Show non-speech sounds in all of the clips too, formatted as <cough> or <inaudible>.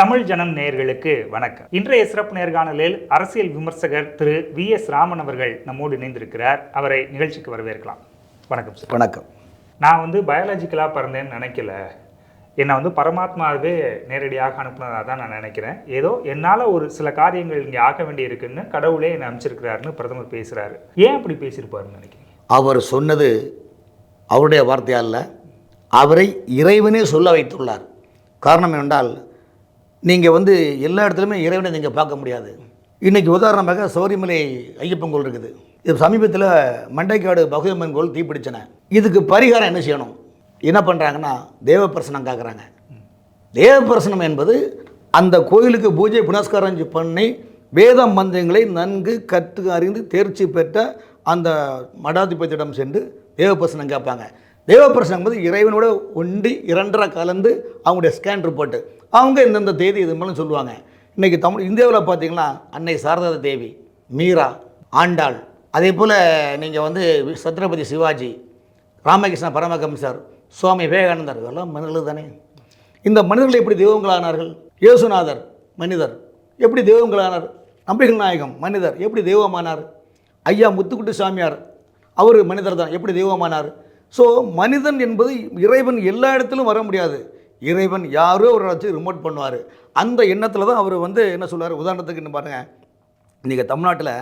தமிழ் ஜனம் நேயர்களுக்கு வணக்கம். இன்றைய சிறப்பு நேர்காணலில் அரசியல் விமர்சகர் திரு வி எஸ் ராமன் அவர்கள் நம்மோடு இணைந்திருக்கிறார். அவரை நிகழ்ச்சிக்கு வரவேற்கலாம். வணக்கம் சார். வணக்கம். நான் வந்து பயாலஜிக்கலாக பிறந்தேன்னு நினைக்கல. என்னை வந்து பரமாத்மாவே நேரடியாக அனுப்புனதாக தான் நான் நினைக்கிறேன். ஏதோ என்னால் ஒரு சில காரியங்கள் இங்கே ஆக்க வேண்டி இருக்குன்னு கடவுளே என்னை அனுப்பிச்சிருக்கிறாருன்னு பிரதமர் பேசுகிறாரு ஏன் அப்படி பேசியிருப்பாருன்னு நினைக்கிறீங்க? அவர் சொன்னது அவருடைய வார்த்தையால் அவரை இறைவனே சொல்ல வைத்துள்ளார். காரணம் என்றால் நீங்கள் வந்து எல்லா இடத்துலையுமே இறைவனை நீங்கள் பார்க்க முடியாது. இன்றைக்கி உதாரணமாக சௌரிமலை ஐயப்பன் கோல் இருக்குது. இது சமீபத்தில் மண்டைக்காடு பகுதியம்மன் கோல் தீப்பிடிச்சன. இதுக்கு பரிகாரம் என்ன செய்யணும்? என்ன பண்ணுறாங்கன்னா தேவப்பிரசனம் காக்குறாங்க. தேவப்பிரசனம் என்பது அந்த கோயிலுக்கு பூஜை புனஸ்காரம் பண்ணி வேத மந்திரங்களை நன்கு கற்று அறிந்து தேர்ச்சி பெற்ற அந்த மடாதிபதியிடம் சென்று தேவப்பிரசனம் கேட்பாங்க. தேவப்பிரசனம் என்பது இறைவனோட ஒன்றி இரண்டரை கலந்து அவங்களுடைய ஸ்கேன் ரிப்போர்ட்டு அவங்க இந்தந்த தேதி இது மூலம் சொல்லுவாங்க. இன்றைக்கி தமிழ் இந்தியாவில் பார்த்தீங்கன்னா அன்னை சாரதா தேவி மீரா ஆண்டாள். அதே போல் நீங்கள் வந்து சத்ரபதி சிவாஜி ராமகிருஷ்ண பரமகம்சர் சுவாமி விவேகானந்தர் இதெல்லாம் மனிதர்கள் தானே. இந்த மனிதர்கள் எப்படி தெய்வங்களானார்கள்? இயேசுநாதர் மனிதர். எப்படி தெய்வங்களானார்? நம்பிகள் நாயகம் மனிதர். எப்படி தெய்வமானார்? ஐயா முத்துக்குட்டி சாமியார் அவர் மனிதர் தான். எப்படி தெய்வமானார்? ஸோ மனிதன் என்பது இறைவன் எல்லா இடத்திலும் வர முடியாது. இறைவன் யாரோ ஒரு வச்சு ரிமோட் பண்ணுவார். அந்த எண்ணத்தில் தான் அவர் வந்து என்ன சொல்லுவார்? உதாரணத்துக்கு என்ன பாருங்கள் நீங்கள் தமிழ்நாட்டில்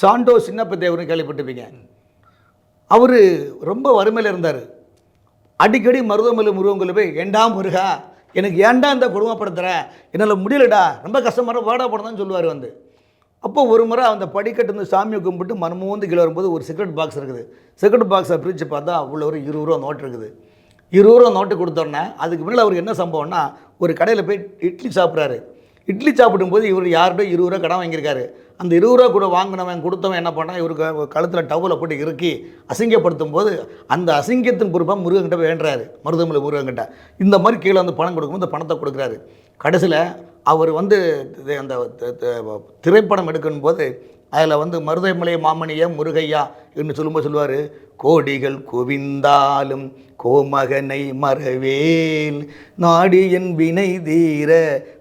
சாண்டோ சின்னப்ப தேவர்னு கேள்விப்பட்டிருப்பீங்க. அவர் ரொம்ப வறுமையில் இருந்தார். அடிக்கடி மருதமலை முருகங்களை போய் ஏண்டா முருகா எனக்கு ஏன்டா இந்த கொடுமைப்படுத்துகிற என்னால் முடியலடா. ரொம்ப கஷ்டமாக வாடா போடணும்னு சொல்லுவார் வந்து. அப்போ ஒரு முறை அந்த படிக்கட்டு வந்து சாமியை கும்பிட்டு மனமூந்து கீழே வரும்போது ஒரு சிகரெட் பாக்ஸ் இருக்குது. சிகரெட் பாக்ஸை பிரித்து பார்த்தா உள்ள ஒரு இருபது ரூபா நோட்டு இருக்குது. இருபது ரூபா நோட்டு கொடுத்தோன்னே அதுக்கு முன்னால் அவர் என்ன சம்பவம்னா ஒரு கடையில் போய் இட்லி சாப்பிட்றாரு. இட்லி சாப்பிடும்போது இவர் யார்கிட்ட இருபது ரூபா கடன் வாங்கியிருக்காரு. அந்த இருபது ரூபா கூட வாங்கினவன் கொடுத்தவன் என்ன பண்ணான் இவருக்கு கழுத்தில் டவலை போட்டு இறுக்கி அசிங்கப்படுத்தும் போது அந்த அசிங்கத்தின் பொறுப்பாக முருகன்கிட்ட வேண்டுறாரு. மருதமலை முருகன்கிட்ட. இந்த மாதிரி கீழே வந்து பணம் கொடுக்கும்போது இந்த பணத்தை கொடுக்குறாரு. கடைசியில் அவர் வந்து அந்த திரைப்படம் எடுக்கும் போது அதில் வந்து மருதமலை மாமணிய முருகையா என்று சொல்லும்போது சொல்லுவார் கோடிகள் குவிந்தாலும் கோமகனை மறவேன் நாடி என் வினை தீர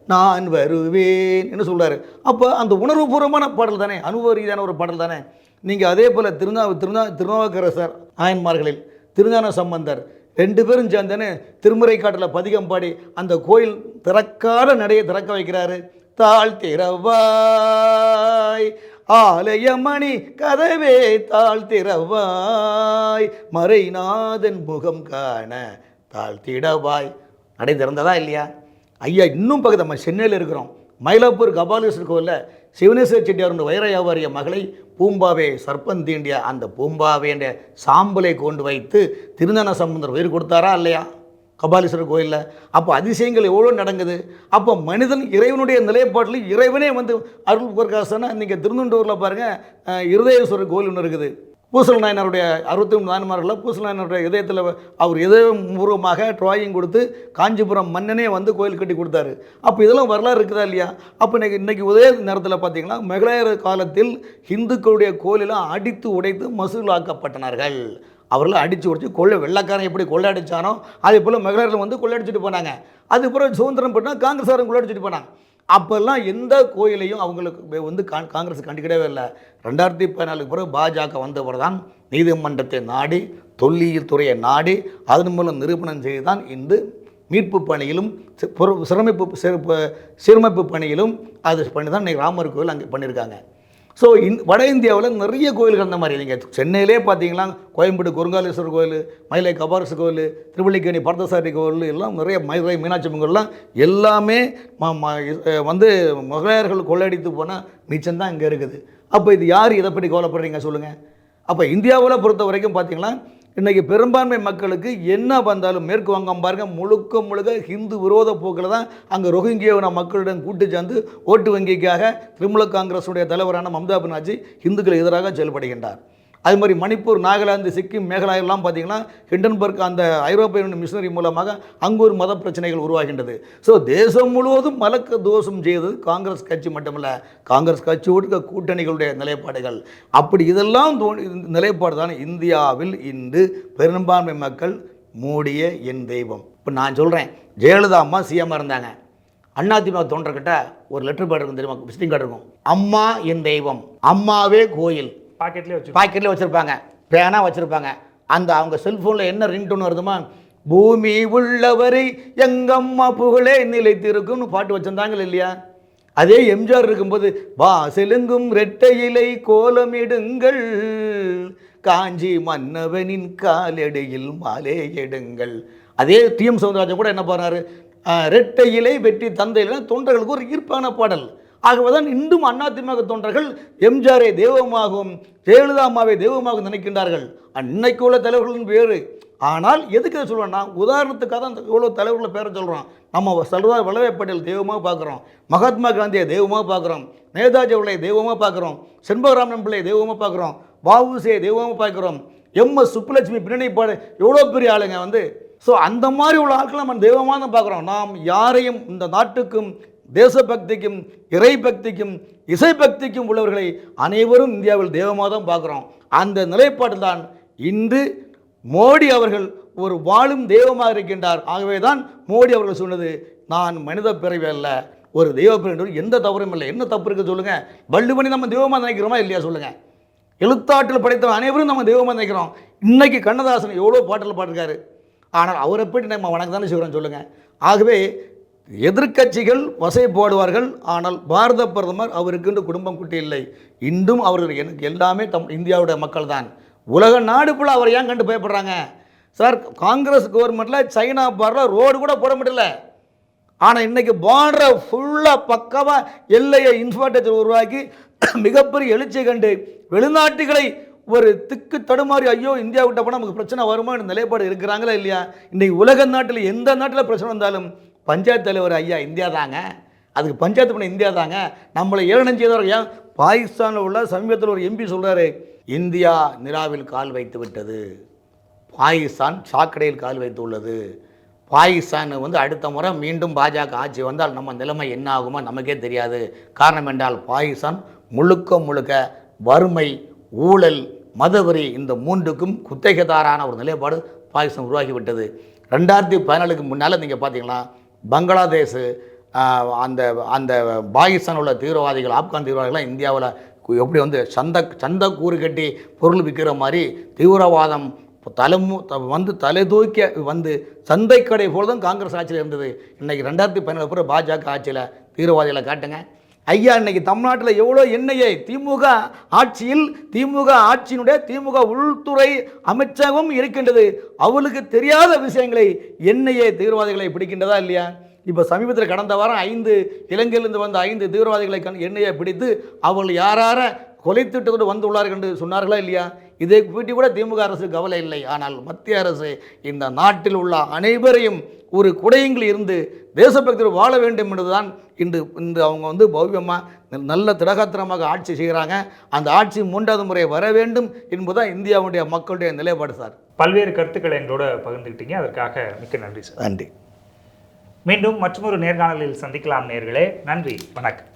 நான் வருவேன் என்று சொல்கிறார் அப்போ அந்த உணர்வுபூர்வமான பாடல் தானே அனுபவ ரீதியான ஒரு பாடல் தானே. நீங்கள் அதே போல் திருநா திருநா திருநாவுக்கரசர் ஆயன்மார்களில் திருஞான சம்பந்தர் ரெண்டு பேரும் சேர்ந்தேன்னு திருமுறை காட்டில் பதிகம் பாடி அந்த கோயில் திறக்காத நடையை திறக்க வைக்கிறாரு. தாழ் திறவாய் ஆலயமணி கதவே தாழ் திறவாய் மறைநாதன் முகம் காண தாழ்த்திடவாய் நடை திறந்ததா இல்லையா? ஐயா இன்னும் பக்கத்து நம்ம சென்னையில் இருக்கிறோம். மயிலாப்பூர் கபாலீஸ்வரர் கோவிலில் சிவனேஸ்வர செட்டியாருடைய வைர வியாபாரிய மகளை பூம்பாவை சர்ப்பம் தீண்டிய அந்த பூம்பாவைன்ற சாம்பலை கொண்டு வைத்து திருஞான சம்பந்தர் உயிர் கொடுத்தாரா இல்லையா? கபாலீஸ்வரர் கோயிலில். அப்போ அதிசயங்கள் எவ்வளோ நடங்குது அப்போ மனிதன் இறைவனுடைய நிலைப்பாட்டில் இறைவனே வந்து அருள் பிரகாசனா நீங்கள் திருநெண்டூரில் பாருங்கள் இருதயேஸ்வரர் கோயில் ஒன்று இருக்குது. பூசல் நாயனருடைய அறுபத்தி மூணு நாயன்மார்களில் பூசல் நாயனருடைய இதயத்தில் அவர் இதயபூர்வமாக ட்ராயிங் கொடுத்து காஞ்சிபுரம் மன்னனே வந்து கோயில் கட்டி கொடுத்தாரு. அப்போ இதெல்லாம் வரலாறு இருக்குதா இல்லையா? அப்போ இன்னைக்கு இன்னைக்கு உதய நேரத்தில் பார்த்தீங்கன்னா மெகலாயர் காலத்தில் இந்துக்களுடைய கோயிலெல்லாம் அடித்து உடைத்து மசூலாக்கப்பட்டனார்கள். அவர்கள் அடித்து உடைச்சி கொள்ளை வெள்ளைக்காரன் எப்படி கொள்ளையடிச்சானோ அதே போல் மகளிரில் வந்து கொள்ளையடிச்சிட்டு போனாங்க. அதுக்கப்புறம் சுதந்திரம் பண்ணால் காங்கிரஸாரும் கொள்ளையடிச்சிட்டு போனாங்க அப்போல்லாம் எந்த கோயிலையும் அவங்களுக்கு வந்து கா காங்கிரஸ் கண்டுக்கிடவே இல்லை. ரெண்டாயிரத்தி பதினாலுக்கு பிறகு பாஜக வந்தவர் தான் நீதிமன்றத்தை நாடி தொல்லியல் துறையை நாடி அதன் மூலம் நிரூபணம் செய்து தான் இன்று மீட்பு பணியிலும் சிறமைப்பு சிறப்பு சீரமைப்பு பணியிலும் அது பண்ணி தான் இன்றைக்கி ராமர் கோயில் அங்கே பண்ணியிருக்காங்க ஸோ இந் வட இந்தியாவில் நிறைய கோயில்கள் அந்த மாதிரி. நீங்கள் சென்னையிலே பார்த்தீங்கன்னா கோயம்பேடு குருங்காலேஸ்வரர் கோயில் மயிலை கபாரசு கோயில் திருவள்ளிக்கேணி பரதசாரி கோயில் எல்லாம் நிறைய மதுரை மீனாட்சி அம்மன் எல்லாமே ம- ம- வந்து முகலாயர்கள் கொள்ளையடித்து போனால் மிச்சம்தான் இங்கே இருக்குது. அப்போ இது யார் இதை பற்றி கவலைப்படுறீங்க சொல்லுங்கள் அப்போ இந்தியாவில் பொறுத்த வரைக்கும் பார்த்தீங்கன்னா இன்றைக்கி பெரும்பான்மை மக்களுக்கு என்ன வந்தாலும் மேற்கு வங்கம் பாருங்க முழுக்க முழுக்க ஹிந்து விரோத போக்கில் தான் அங்கே ரோஹிங்கியவன மக்களிடம் கூட்டு சேர்ந்து ஓட்டு வங்கிக்காக திரிணாமுல் காங்கிரஸுடைய தலைவரான மம்தா பானர்ஜி இந்துக்கள் எதிராக செயல்படுகின்றார். அது மாதிரி மணிப்பூர் நாகாலாந்து சிக்கிம் மேகாலயெல்லாம் பார்த்தீங்கன்னா ஹிண்டன்பர்க் அந்த ஐரோப்பிய மிஷினரி மூலமாக அங்கு ஒரு மத பிரச்சனைகள் உருவாகின்றது. ஸோ தேசம் முழுவதும் மலக்க தோஷம் செய்தது காங்கிரஸ் கட்சி மட்டுமல்ல காங்கிரஸ் கட்சியோடு இருக்க கூட்டணிகளுடைய நிலைப்பாடுகள். அப்படி இதெல்லாம் தோணி இந்த நிலைப்பாடு தான் இந்தியாவில் இன்று பெரும்பான்மை மக்கள் மூடிய என் தெய்வம். இப்போ நான் சொல்கிறேன் ஜெயலலிதா அம்மா சிஎம்மாக இருந்தாங்க. அண்ணாதிமுக தொண்டர்கிட்ட ஒரு லெட்டர் பேட் இருக்கும் தெரியுமா? விசிட்டிங் கார்டு இருக்கும். அம்மா என் தெய்வம். அம்மாவே கோயில். பாக்கெட்லேயே வச்சு பாக்கெட்டில் வச்சுருப்பாங்க. பேனா வச்சுருப்பாங்க. அந்த அவங்க செல்ஃபோனில் என்ன ரிங்டோன் வருதுமா? பூமி உள்ளவரை எங்கம்மா புகழே நிலைத்திருக்கும்னு பாட்டு வச்சிருந்தாங்க இல்லையா? அதே எம்ஜிஆர் இருக்கும்போது வாசெலுங்கும் ரெட்டை இலை கோலமிடுங்கள். காஞ்சி மன்னவனின் காலடியில் மாலே எடுங்கள். அதே டிஎம் சவுந்தரராஜன் கூட என்ன பண்ணார் ரெட்டை இலை வெட்டி தந்தையில் தொண்டர்களுக்கு ஒரு ஈர்ப்பான பாடல். ஆகவேதான் இன்றும் அதிமுக தொண்டர்கள் எம்ஜிஆரை தெய்வமாகவும் ஜெயலலிதா அம்மாவை தெய்வமாகவும் நினைக்கின்றார்கள். அன்னைக்கு உள்ள தலைவர்களின் வேறு ஆனால் எதுக்கு இதை சொல்லுவேன்னா உதாரணத்துக்காக தான் இந்த இவ்வளோ தலைவர்களை பேரை சொல்கிறோம் நம்ம சர்தார் வல்லபாய் பட்டேல் தெய்வமாக பார்க்குறோம். மகாத்மா காந்தியை தெய்வமாக பார்க்குறோம். நேதாஜி அவர்களை தெய்வமாக பார்க்குறோம். செண்பகராமன் பிள்ளையை தெய்வமாக பார்க்குறோம். வாவுசியை தெய்வமாக பார்க்குறோம். எம்எஸ் சுப்புலட்சுமி பின்னணிப்பாடு எவ்வளோ பெரிய ஆளுங்க வந்து. ஸோ அந்த மாதிரி உள்ள ஆட்களை நம்ம தெய்வமாக தான் பார்க்குறோம். நாம் யாரையும் இந்த நாட்டுக்கும் தேசபக்திக்கும் இசை பக்திக்கும் உள்ளவர்களை அனைவரும் இந்தியாவில் தெய்வமாக தான் பார்க்குறோம். அந்த நிலைப்பாட்டில் தான் இன்று மோடி அவர்கள் ஒரு வாழும் தெய்வமாக இருக்கின்றார். ஆகவே தான் மோடி அவர்கள் சொன்னது நான் மனித பிறவி அல்ல ஒரு தெய்வ எந்த தவறும் இல்லை. என்ன தப்பு இருக்குது சொல்லுங்கள் வள்ளுமணி நம்ம தெய்வமாக நினைக்கிறோமா இல்லையா சொல்லுங்கள் எழுத்தாற்றல் படைத்தவன் அனைவரும் நம்ம தெய்வமாக நினைக்கிறோம். இன்றைக்கி கண்ணதாசன் எவ்வளோ பாட்டில் பாட்டிருக்காரு ஆனால் அவரை போய்ட்டு நம்ம வணக்கம் தானே செய்கிறோம் சொல்லுங்கள் ஆகவே எதிர்க்கட்சிகள் வசை போடுவார்கள் ஆனால் பாரத பிரதமர் அவருக்கென்று குடும்பம் குட்டி இல்லை. இன்றும் அவர்கள் எனக்கு எல்லாமே தம் இந்தியாவுடைய மக்கள் தான் உலக நாடு ஃபுல்லாக அவர் ஏன் கண்டு பயப்படுறாங்க? சார் காங்கிரஸ் கவர்மெண்ட்டில் சைனா பார்டரில் ரோடு கூட போட முடியல. ஆனால் இன்னைக்கு பார்டரை ஃபுல்லாக பக்கமாக எல்லையை இன்ஃப்ராஸ்ட்ரக்சர் உருவாக்கி <coughs> மிகப்பெரிய எழுச்சி கண்டு வெளிநாட்டுகளை ஒரு திக்கு தடுமாறி ஐயோ இந்தியா விட்ட போனால் நமக்கு பிரச்சனை வருமா நிலைப்பாடு இருக்கிறாங்களா இல்லையா? இன்றைக்கி உலக நாட்டில் எந்த நாட்டில் பிரச்சனை வந்தாலும் பஞ்சாயத்து தலைவர் ஐயா இந்தியா தாங்க. அதுக்கு பஞ்சாயத்து பண்ண இந்தியா தாங்க. நம்மளை ஏளனம் செய்தவர் ஏன்? பாகிஸ்தானில் உள்ள சமீபத்தில் ஒரு எம்பி சொல்கிறாரு இந்தியா நிலாவில் கால் வைத்து விட்டது. பாகிஸ்தான் சாக்கடையில் கால் வைத்து உள்ளது. பாகிஸ்தான் வந்து அடுத்த முறை மீண்டும் பாஜக ஆட்சி வந்தால் நம்ம நிலைமை என்ன ஆகுமோ நமக்கே தெரியாது. காரணம் என்றால் பாகிஸ்தான் முழுக்க முழுக்க வறுமை ஊழல் மதவெறி இந்த மூன்றுக்கும் குத்தகைதாரான ஒரு நிலைப்பாடு பாகிஸ்தான் உருவாகிவிட்டது ரெண்டாயிரத்தி பதினாலுக்கு முன்னால் நீங்கள் பார்த்தீங்கன்னா பங்களாதேஷ் அந்த அந்த பாகிஸ்தான் உள்ள தீவிரவாதிகள் ஆப்கான் தீவிரவாதிகள்லாம் இந்தியாவில் எப்படி வந்து சந்த சந்த கூறு கட்டி பொருள் விற்கிற மாதிரி தீவிரவாதம் தலைமு த- வந்து தலை தூக்கி வந்து சந்தை கடை போல தான் காங்கிரஸ் ஆட்சியில் இருந்தது. இன்றைக்கி ரெண்டாயிரத்தி பதினேழு பிறகு பாஜக ஆட்சியில் தீவிரவாதிகளை காட்டுங்க. ஐயா இன்னைக்கு தமிழ்நாட்டில் எவ்வளோ எண்ணெயை திமுக ஆட்சியில் திமுக ஆட்சியினுடைய திமுக உள்துறை அமைச்சகம் இருக்கின்றது. அவளுக்கு தெரியாத விஷயங்களை எண்ணெயை தீவிரவாதிகளை பிடிக்கின்றதா இல்லையா? இப்போ சமீபத்தில் கடந்த வாரம் ஐந்து இலங்கையிலிருந்து வந்த ஐந்து தீவிரவாதிகளை கண் எண்ணெயை பிடித்து அவர்கள் யாரார கொலை திட்டத்தோடு வந்துள்ளார்கள் என்று சொன்னார்களா இல்லையா? இதை பற்றி கூட திமுக அரசு கவலை இல்லை. ஆனால் மத்திய அரசு இந்த நாட்டில் உள்ள அனைவரையும் ஒரு குடையங்கள் இருந்து தேசபக்தர் வாழ வேண்டும் என்றுதான் இன்று இன்று அவங்க வந்து பவ்யமாக நல்ல திடகாத்திரமாக ஆட்சி செய்கிறாங்க. அந்த ஆட்சி மூன்றாவது முறை வர வேண்டும் என்பதுதான் இந்தியாவுடைய மக்களுடைய நிலைப்பாடு சார். பல்வேறு கருத்துக்களை எங்களோட பகிர்ந்துக்கிட்டீங்க அதற்காக மிக்க நன்றி சார். நன்றி. மீண்டும் மற்றொரு நேர்காணலில் சந்திக்கலாம் நேர்களே. நன்றி. வணக்கம்.